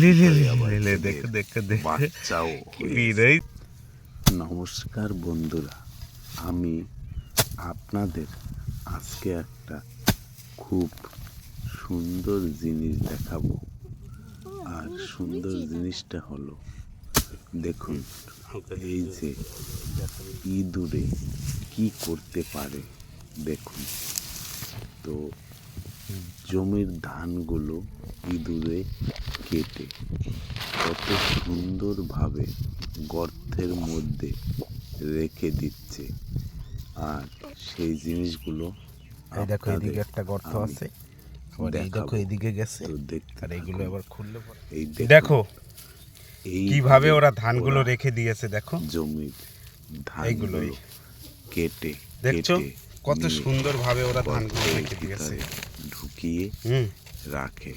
লে লে লে লে, এদের দেখো দেখো দেখো। বাচ্চাও। নমস্কার বন্ধুরা আমি আপনাদের আজকে একটা খুব সুন্দর জিনিস দেখাবো। আর সুন্দর জিনিসটা হলো দেখুন এই যে ইঁদুরে কি করতে পারে দেখুন। তো জমির ধানগুলো ইঁদুরে কেটে। কত সুন্দরভাবে গর্তের মধ্যে রেখে দিচ্ছে। আর সেই জিনিসগুলো এই দেখো এদিকে একটা গর্ত আছে। দেখো এদিকে গেছে। আর থাকুন। আবার খুললে এই দেখো কীভাবে ওরা ধানগুলো রেখে দিয়েছে দেখো। জমির। ধানগুলো কেটে দেখছ কত নিয়ে সুন্দর ভাবে ওরা ধানগুলো রেখে দিয়েছে। হুম। রাখে।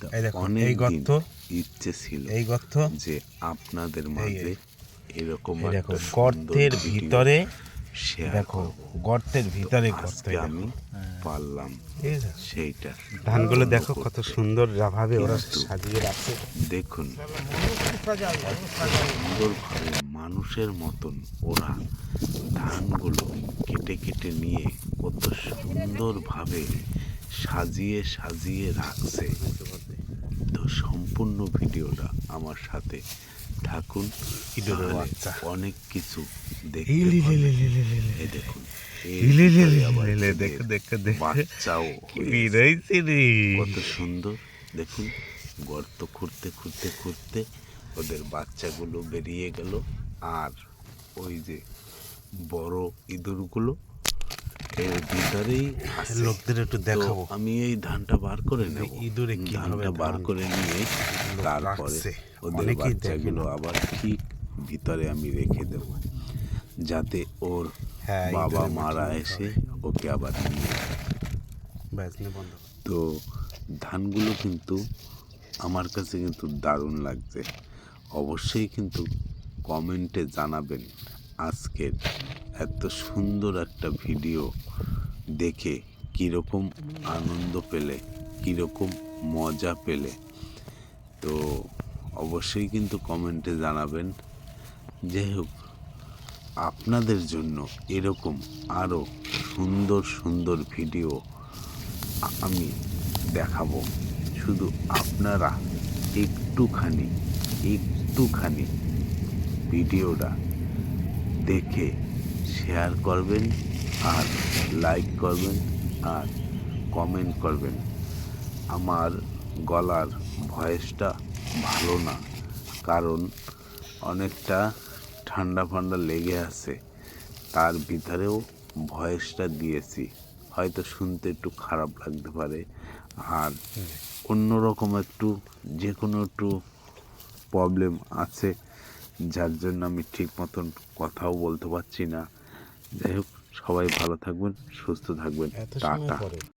তো অনেক গর্ত, ইচ্ছে ছিল এই গর্ত। যে আপনাদের মাঝে এরকম দেখো গর্তের ভিতরে share দেখো গর্তের ভিতরে গর্ত। আমি পারলাম এই দেখো। সেইটা ধানগুলো দেখো কত সুন্দর ভাবে ওরা সাজিয়ে রাখছে। দেখুন সুন্দরভাবে মানুষের মতন ওরা ধানগুলো কেটে কেটে নিয়ে কত সুন্দরভাবে সাজিয়ে সাজিয়ে রাখছে। তো সম্পূর্ণ ভিডিওটা আমার সাথে থাকুন। ইঁদুরের বাচ্চা। অনেক কিছু দেখুন কত সুন্দর। দেখুন গর্ত খুঁড়তে খুঁড়তে খুঁড়তে ওদের বাচ্চাগুলো বেরিয়ে গেল। আর ওই যে বড় ইঁদুরগুলো এর ভিতরেই লোকদের একটু দেখাবো। আমি এই ধানটা বার করে নেব। ইঁদুরে কীভাবে ধানটা বার করে নিয়ে তারপরে ওদের বাচ্চাগুলো আবার ঠিক ভিতরে আমি রেখে দেব। যাতে ওর হ্যাঁ, বাবা মারা এসে ওকে আবার নিয়ে। তো ধানগুলো কিন্তু আমার কাছে কিন্তু দারুণ লাগছে। অবশ্যই কিন্তু কমেন্টে জানাবেন। আজকের এত সুন্দর একটা ভিডিও দেখে কীরকম আনন্দ পেলে, কীরকম মজা পেলে। তো অবশ্যই কিন্তু কমেন্টে জানাবেন। যাই হোক, আপনাদের জন্য এরকম আরও সুন্দর সুন্দর ভিডিও আমি দেখাবো। শুধু আপনারা একটুখানি একটুখানি ভিডিওটা দেখে শেয়ার করবেন আর লাইক করবেন আর কমেন্ট করবেন। আমার গলার ভয়েসটা ভালো না কারণ অনেকটা ঠান্ডা ফান্ডা লেগে আছে। তার ভিতরেও ভয়েসটা দিয়েছি। হয়তো শুনতে একটু খারাপ লাগতে পারে। আর অন্যরকম একটু যে কোনো একটু প্রবলেম আছে যার জন্য আমি ঠিক মতন কথাও বলতে পারছি না। যাই হোক সবাই ভালো থাকবেন সুস্থ থাকবেন। টাটা।